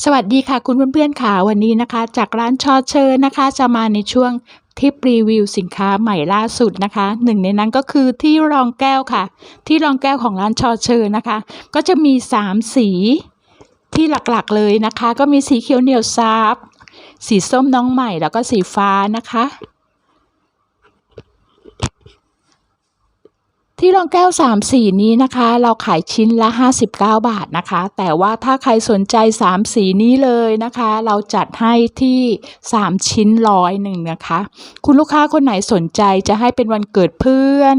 สวัสดีค่ะคุณเพื่อนๆค่ะวันนี้นะคะ จากร้านชอเชอร์นะคะ จะมาในช่วงทิปรีวิวสินค้าใหม่ล่าสุดนะคะหนึ่งในนั้นก็คือที่รองแก้วค่ะ ที่รองแก้วของร้านชอเชอร์นะคะ ก็จะมี 3 สีที่หลักๆเลยนะคะ ก็มีสีเขียวเหนียวซับสีส้มน้องใหม่แล้วก็สีฟ้านะคะ ที่รองแก้ว 3 สีนี้นะคะ เราขายชิ้นละ 59 บาทนะคะ แต่ว่าถ้าใครสนใจ 3 สีนี้เลยนะคะ เราจัดให้ที่ 3 ชิ้นร้อยหนึ่งนะคะ คุณลูกค้าคนไหนสนใจจะให้เป็นวันเกิดเพื่อน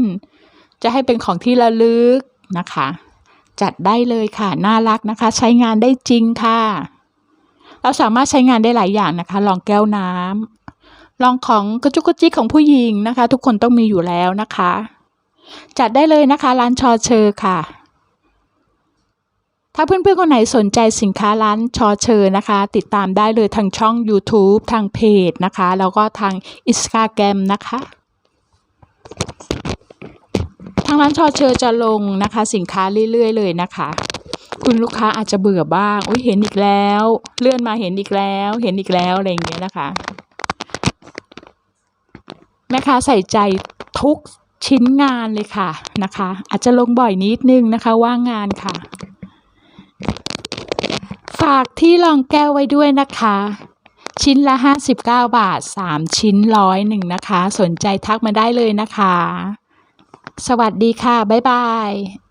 จะให้เป็นของที่ระลึกนะคะ จัดได้เลยค่ะ น่ารักนะคะ ใช้งานได้จริงค่ะ เราสามารถใช้งานได้หลายอย่างนะคะลองแก้วน้ำลองของกระจุกกระจิกของผู้หญิงนะคะ ทุกคนต้องมีอยู่แล้วนะคะ จัดได้เลยนะคะ ร้านชอเชอร์ค่ะ ถ้าเพื่อนๆคนไหนสนใจสินค้าร้านชอเชอร์นะคะ ติดตามได้เลยทางช่อง YouTube ทางเพจนะคะ แล้วก็ทาง Instagram นะคะทางร้านชอเชอร์จะลงนะคะ สินค้าเรื่อยๆ เลยนะคะ คุณลูกค้าอาจจะเบื่อบ้างอุ้ยเห็นอีกแล้ว เลื่อนมาเห็นอีกแล้ว เห็นอีกแล้วอะไรอย่างเงี้ยนะคะแม่ค้าใส่ใจทุก ชิ้นงานเลยค่ะนะคะ อาจจะลงบ่อยนิดนึงนะคะว่างงานค่ะ ฝากที่รองแก้วไว้ด้วยนะคะ ชิ้นละ 59 บาท 3 ชิ้นร้อยหนึ่งนะคะ สนใจทักมาได้เลยนะคะ สวัสดีค่ะ บ๊ายบาย